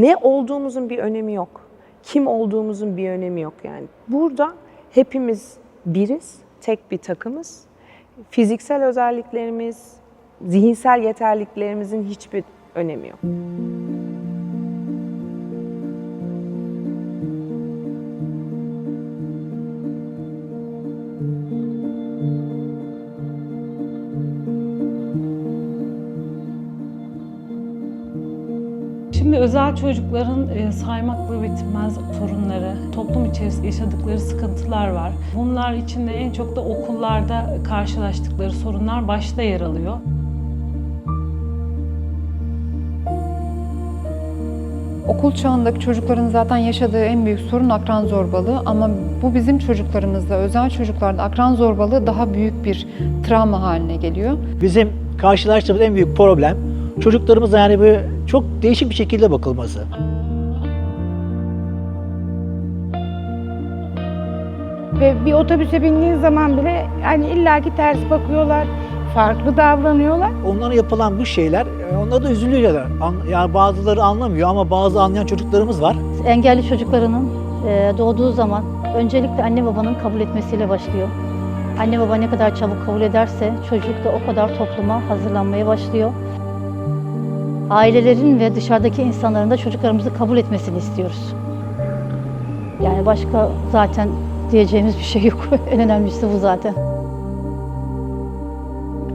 ne olduğumuzun bir önemi yok. Kim olduğumuzun bir önemi yok yani. Burada hepimiz biriz, tek bir takımız. Fiziksel özelliklerimiz, zihinsel yeterliliklerimizin hiçbir önemi yok. Özel çocukların e, saymakla bitmez sorunları, toplum içerisinde yaşadıkları sıkıntılar var. Bunlar içinde en çok da okullarda karşılaştıkları sorunlar başta yer alıyor. Okul çağındaki çocukların zaten yaşadığı en büyük sorun akran zorbalığı ama bu bizim çocuklarımızda, özel çocuklarda akran zorbalığı daha büyük bir travma haline geliyor. Bizim karşılaştığımız en büyük problem çocuklarımıza yani böyle çok değişik bir şekilde bakılması. Ve bir otobüse bindiğin zaman bile hani illaki ters bakıyorlar, farklı davranıyorlar. Onlara yapılan bu şeyler, e, onlar da üzülüyorlar. An- Yani bazıları anlamıyor ama bazı anlayan çocuklarımız var. Engelli çocuklarının e, doğduğu zaman öncelikle anne babanın kabul etmesiyle başlıyor. Anne baba ne kadar çabuk kabul ederse çocuk da o kadar topluma hazırlanmaya başlıyor. Ailelerin ve dışarıdaki insanların da çocuklarımızı kabul etmesini istiyoruz. Yani başka zaten diyeceğimiz bir şey yok. en önemlisi bu zaten.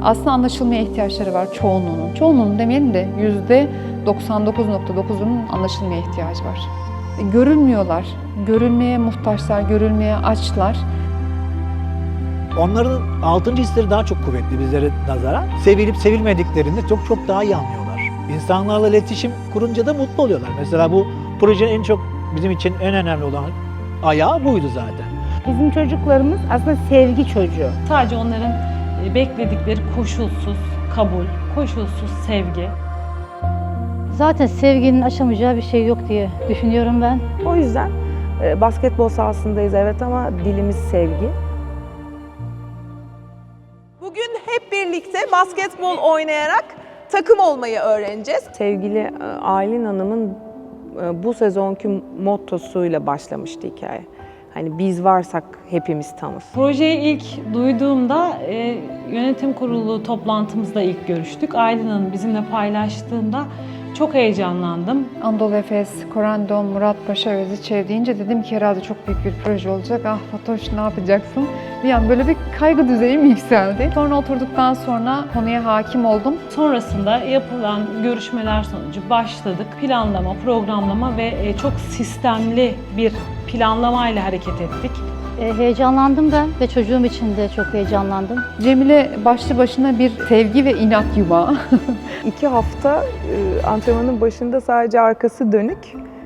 Aslında anlaşılmaya ihtiyaçları var çoğunluğunun. Çoğunluğunun demeyelim de yüzde 99.9'unun anlaşılmaya ihtiyacı var. E, Görülmüyorlar, görülmeye muhtaçlar, görülmeye açlar. Onların altıncı hisleri daha çok kuvvetli bizlere nazaran. Sevilip sevilmediklerini çok çok daha iyi anlıyorlar. İnsanlarla iletişim kurunca da mutlu oluyorlar. Mesela bu projenin en çok bizim için en önemli olan ayağı buydu zaten. Bizim çocuklarımız aslında sevgi çocuğu. Sadece onların e, bekledikleri koşulsuz kabul, koşulsuz sevgi. Zaten sevginin aşamayacağı bir şey yok diye düşünüyorum ben. O yüzden e, basketbol sahasındayız evet ama dilimiz sevgi. Bugün hep birlikte basketbol oynayarak takım olmayı öğreneceğiz. Sevgili e, Aylin Hanım'ın e, bu sezonki mottosuyla başlamıştı hikaye. Hani biz varsak hepimiz tamız. Projeyi ilk duyduğumda e, yönetim kurulu toplantımızda ilk görüştük. Aylin Hanım bizimle paylaştığında çok heyecanlandım. Anadolu Efes, Korandon, Murat Paşa, Özüçev deyince dedim ki herhalde çok büyük bir proje olacak. Ah Fatoş ne yapacaksın? Bir an böyle bir kaygı düzeyim yükseldi. Sonra oturduktan sonra konuya hakim oldum. Sonrasında yapılan görüşmeler sonucu başladık. Planlama, programlama ve e, çok sistemli bir planlamayla hareket ettik. E, heyecanlandım ben ve çocuğum için de çok heyecanlandım. Cemile başlı başına bir sevgi ve inat yumağı. İki hafta e, antrenmanın başında sadece arkası dönük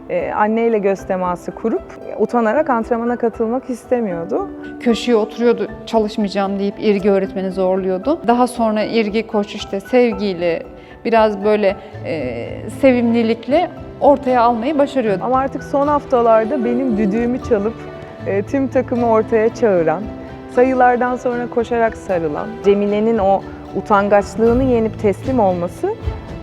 e, anneyle göz teması kurup utanarak antrenmana katılmak istemiyordu. Köşeye oturuyordu çalışmayacağım deyip İrgi öğretmeni zorluyordu. Daha sonra İrgi koç işte sevgiyle biraz böyle e, sevimlilikle ortaya almayı başarıyordu. Ama artık son haftalarda benim düdüğümü çalıp e, tüm takımı ortaya çağıran, sayılardan sonra koşarak sarılan, Cemile'nin o utangaçlığını yenip teslim olması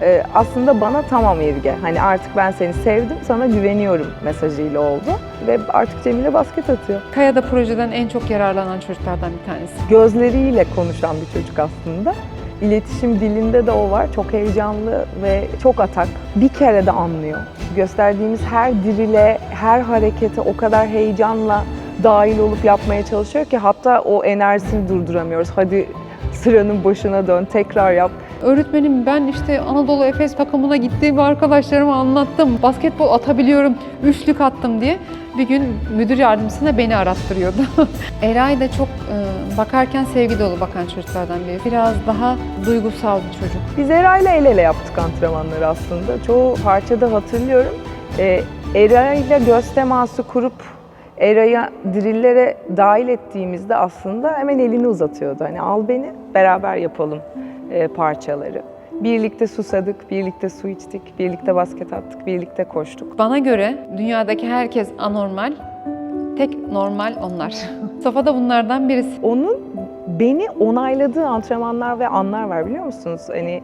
e, aslında bana tamam İrge. Hani artık ben seni sevdim, sana güveniyorum mesajıyla oldu. Ve artık Cemile basket atıyor. Kaya da projeden en çok yararlanan çocuklardan bir tanesi. Gözleriyle konuşan bir çocuk aslında. İletişim dilinde de o var. Çok heyecanlı ve çok atak. Bir kere de anlıyor. Gösterdiğimiz her dirile, her harekete o kadar heyecanla dahil olup yapmaya çalışıyor ki hatta o enerjisini durduramıyoruz. Hadi sıranın başına dön, tekrar yap. Öğretmenim ben işte Anadolu Efes takımına gittiğim arkadaşlarıma anlattım. Basketbol atabiliyorum, üçlük attım diye. Bir gün müdür yardımcısına beni arattırıyordu. Eray da çok e, bakarken sevgi dolu bakan çocuklardan biri. Biraz daha duygusal bir çocuk. Biz Eray'la el ele yaptık antrenmanları aslında. Çoğu parçada hatırlıyorum. Ee, Eray'la göz teması kurup Eray'a dirillere dahil ettiğimizde aslında hemen elini uzatıyordu. Hani al beni beraber yapalım e, parçaları. Birlikte susadık, birlikte su içtik, birlikte basket attık, birlikte koştuk. Bana göre dünyadaki herkes anormal, tek normal onlar. Mustafa da bunlardan birisi. Onun beni onayladığı antrenmanlar ve anlar var biliyor musunuz? Hani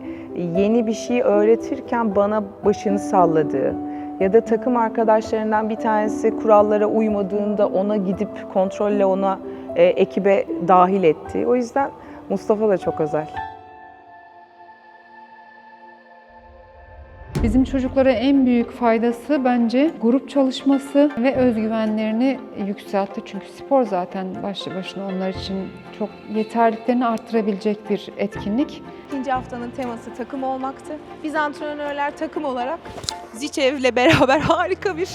yeni bir şey öğretirken bana başını salladığı, ya da takım arkadaşlarından bir tanesi kurallara uymadığında ona gidip kontrolle ona e, ekibe dahil ettiği. O yüzden Mustafa da çok özel. Bizim çocuklara en büyük faydası bence grup çalışması ve özgüvenlerini yükseltti. Çünkü spor zaten başlı başına onlar için çok yeterliklerini arttırabilecek bir etkinlik. İkinci haftanın teması takım olmaktı. Biz antrenörler takım olarak Ziçev'le beraber harika bir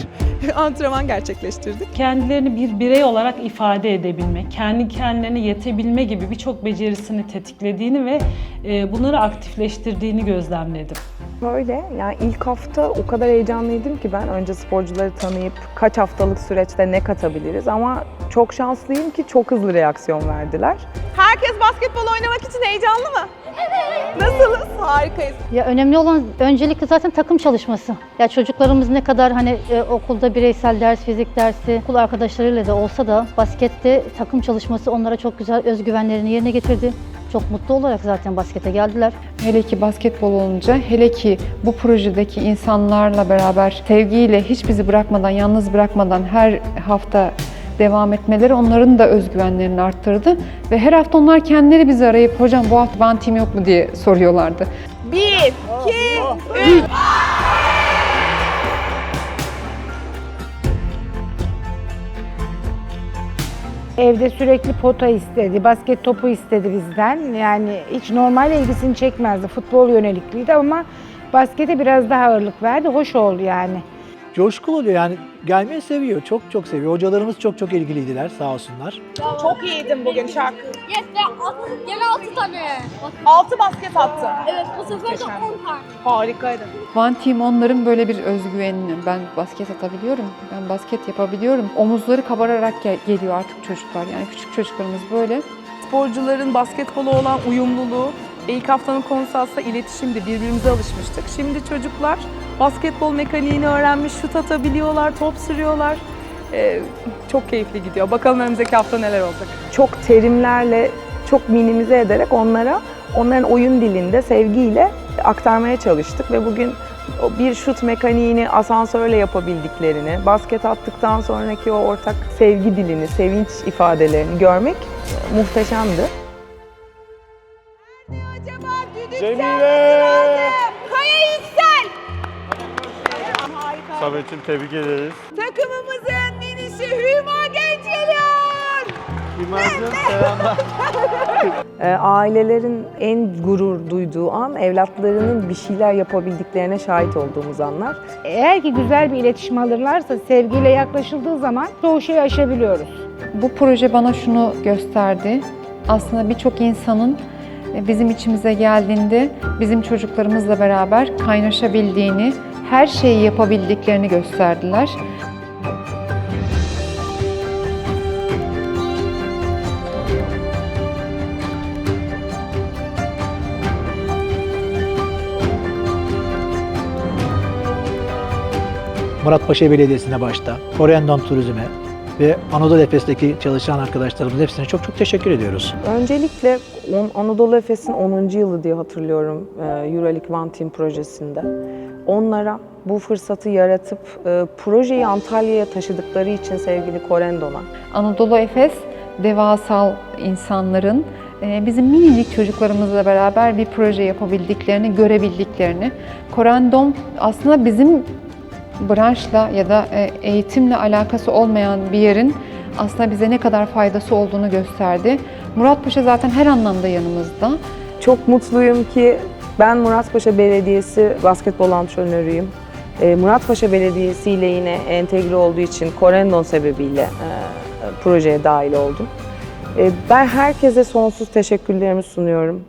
antrenman gerçekleştirdik. Kendilerini bir birey olarak ifade edebilme, kendi kendilerine yetebilme gibi birçok becerisini tetiklediğini ve e, bunları aktifleştirdiğini gözlemledim. Böyle yani ilk hafta o kadar heyecanlıydım ki ben önce sporcuları tanıyıp kaç haftalık süreçte ne katabiliriz ama çok şanslıyım ki çok hızlı reaksiyon verdiler. Herkes basketbol oynamak için heyecanlı mı? Evet. Nasılız? Harikayız. Ya önemli olan öncelikle zaten takım çalışması. Ya çocuklarımız ne kadar hani e, okulda bireysel ders, fizik dersi, okul arkadaşlarıyla da olsa da baskette takım çalışması onlara çok güzel özgüvenlerini yerine getirdi. Çok mutlu olarak zaten baskete geldiler. Hele ki basketbol olunca, hele ki bu projedeki insanlarla beraber sevgiyle hiç bizi bırakmadan, yalnız bırakmadan her hafta devam etmeleri onların da özgüvenlerini arttırdı. Ve her hafta onlar kendileri bizi arayıp hocam bu hafta team yok mu diye soruyorlardı. Bir, iki, üç. Evde sürekli pota istedi, basket topu istedi bizden. Yani hiç normal ilgisini çekmezdi. Futbol yönelikliydi ama baskete biraz daha ağırlık verdi. Hoş oldu yani. Coşkulu oluyor yani gelmeyi seviyor. Çok çok seviyor. Hocalarımız çok çok ilgiliydiler sağ olsunlar. Çok iyiydin bugün şarkı. Yes ve at, gene 6 tane. Altı basket attın. evet bu sefer de 10 tane. Harikaydın. One Team onların böyle bir özgüvenini, ben basket atabiliyorum, ben basket yapabiliyorum. Omuzları kabararak gel- geliyor artık çocuklar. Yani küçük çocuklarımız böyle. Sporcuların basketbola olan uyumluluğu ilk haftanın konusu aslında iletişimdi. Birbirimize alışmıştık. Şimdi çocuklar basketbol mekaniğini öğrenmiş, şut atabiliyorlar, top sürüyorlar. Ee, çok keyifli gidiyor. Bakalım önümüzdeki hafta neler olacak. Çok terimlerle, çok minimize ederek onlara onların oyun dilinde, sevgiyle aktarmaya çalıştık ve bugün bir şut mekaniğini asansörle yapabildiklerini, basket attıktan sonraki o ortak sevgi dilini, sevinç ifadelerini görmek muhteşemdi. Cemile! Kaya yüksel! Harika. Samet'im tebrik ederiz. Takımımızın minişi Hüma Genç geliyor. Hümacığım selamlar. Ee, ailelerin en gurur duyduğu an evlatlarının bir şeyler yapabildiklerine şahit olduğumuz anlar. Eğer ki güzel bir iletişim alırlarsa, sevgiyle yaklaşıldığı zaman çoğu şeyi aşabiliyoruz. Bu proje bana şunu gösterdi. Aslında birçok insanın e, bizim içimize geldiğinde bizim çocuklarımızla beraber kaynaşabildiğini, her şeyi yapabildiklerini gösterdiler. Muratpaşa Belediyesi'ne başta, Korendon Turizm'e ve Anadolu Efes'teki çalışan arkadaşlarımız hepsine çok çok teşekkür ediyoruz. Öncelikle on- Anadolu Efes'in 10. yılı diye hatırlıyorum e, Euroleague One Team projesinde. Onlara bu fırsatı yaratıp e, projeyi Antalya'ya taşıdıkları için sevgili Korendon'a Anadolu Efes devasal insanların e, bizim minicik çocuklarımızla beraber bir proje yapabildiklerini, görebildiklerini. Korendom aslında bizim branşla ya da e, eğitimle alakası olmayan bir yerin aslında bize ne kadar faydası olduğunu gösterdi. Murat Paşa zaten her anlamda yanımızda. Çok mutluyum ki ben Muratpaşa Belediyesi basketbol antrenörüyüm. E, Muratpaşa Belediyesi ile yine entegre olduğu için Korendon sebebiyle e, projeye dahil oldum. Ben herkese sonsuz teşekkürlerimi sunuyorum.